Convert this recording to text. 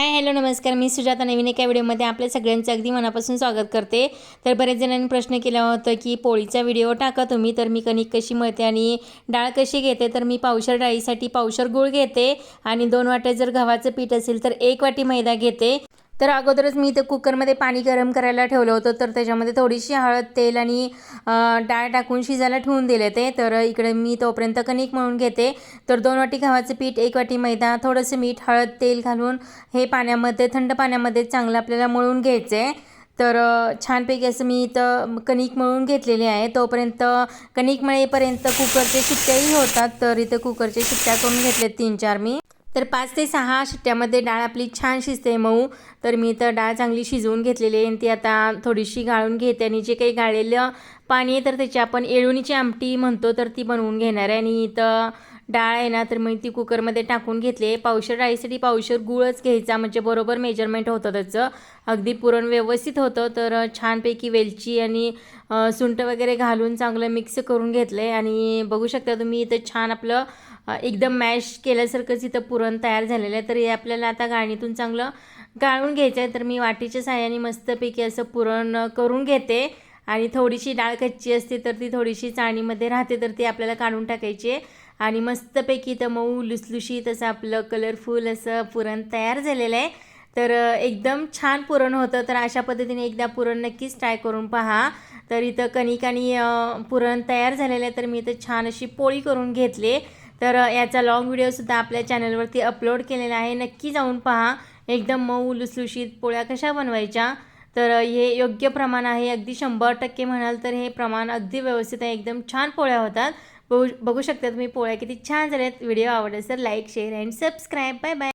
Hi hello नमस्कार. मी सुजाता नवीन एका व्हिडिओमध्ये आपल्या सगळ्यांचं अगदी मनापासून स्वागत करते. तर बरेच जणांनी प्रश्न केला होता की पोळीचा व्हिडिओ टाका तुम्ही तर मी कणिक कशी मळते आणि डाळ कशी घेते तर मी पावशर डाळीसाठी पावशर गूळ घेते आणि दोन वाट्या जर गव्हाचं पीठ असेल तर एक वाटी मैदा घेते. तर अगोदरच मी इथं कुकरमध्ये पाणी गरम करायला ठेवलं होतं तर त्याच्यामध्ये थोडीशी हळद तेल आणि डाळ टाकून शिजायला ठेवून दिले ते. तर इकडे मी तोपर्यंत कणिक मळून घेते. तर दोन वाटी गव्हाचं पीठ एक वाटी मैदा थोडंसं मीठ हळद तेल घालून हे पाण्यामध्ये थंड पाण्यामध्ये चांगलं आपल्याला मळून घ्यायचं आहे तर छानपैकी असं मी इथं कणिक मळून घेतलेली आहे. तोपर्यंत कणिक मळेपर्यंत कुकरचे शिट्ट्याही होतात तर इथं कुकरचे शिट्ट्या करून घेतलेत तीन चार मी. तर पाच ते सहा शिट्ट्यामध्ये डाळ आपली छान शिजते मऊ. तर मी तर डाळ चांगली शिजवून घेतलेली आहे आणि ती आता थोडीशी गाळून घेते आणि जे काही गाळलेलं पाणी आहे तर त्याची आपण येळुणीची आमटी म्हणतो तर ती बनवून घेणार आहे. आणि इथं डाळ आहे ना तर मी ती कुकरमध्ये टाकून घेतली आहे. पावशर डाळीसाठी पावशर गुळच घ्यायचा म्हणजे बरोबर मेजरमेंट होतं त्याचं. अगदी पुरण व्यवस्थित होतं तर छानपैकी वेलची आणि सुंट वगैरे घालून चांगलं मिक्स करून घेतलं आहे आणि बघू शकता तुम्ही इथं छान आपलं एकदम मॅश केल्यासारखंच इथं पुरण तयार झालेलं आहे. तर हे आपल्याला आता गाळणीतून चांगलं गाळून घ्यायचं आहे. तर मी वाटीच्या साह्याने मस्तपैकी असं पुरण करून घेते. आणि थोडीशी डाळ कच्ची असते तर ती थोडीशी चाणीमध्ये राहते तर ती आपल्याला काढून टाकायची आहे. आणि मस्तपैकी तर मऊ लुसलुशीत असं आपलं कलरफुल असं पुरण तयार झालेलं आहे. तर एकदम छान पुरण होतं. तर अशा पद्धतीने एकदा पुरण नक्कीच ट्राय करून पहा. तर इथं कणिक आणि पुरण तयार झालेलं आहे. तर मी इथं छान अशी पोळी करून घेतली. तर याचा लॉंग व्हिडिओसुद्धा आपल्या चॅनलवरती अपलोड केलेला आहे. नक्की जाऊन पहा. एकदम मऊ लुसलुशीत पोळ्या कशा बनवायच्या. तर हे योग्य प्रमाण आहे. अगदी शंभर टक्के म्हणाल तर हे प्रमाण अगदी व्यवस्थित आहे. एकदम छान पोळ्या होतात. बघू बघू शकता तुम्ही पोळ्या किती छान झाल्यात. व्हिडिओ आवडला तर like share and subscribe bye bye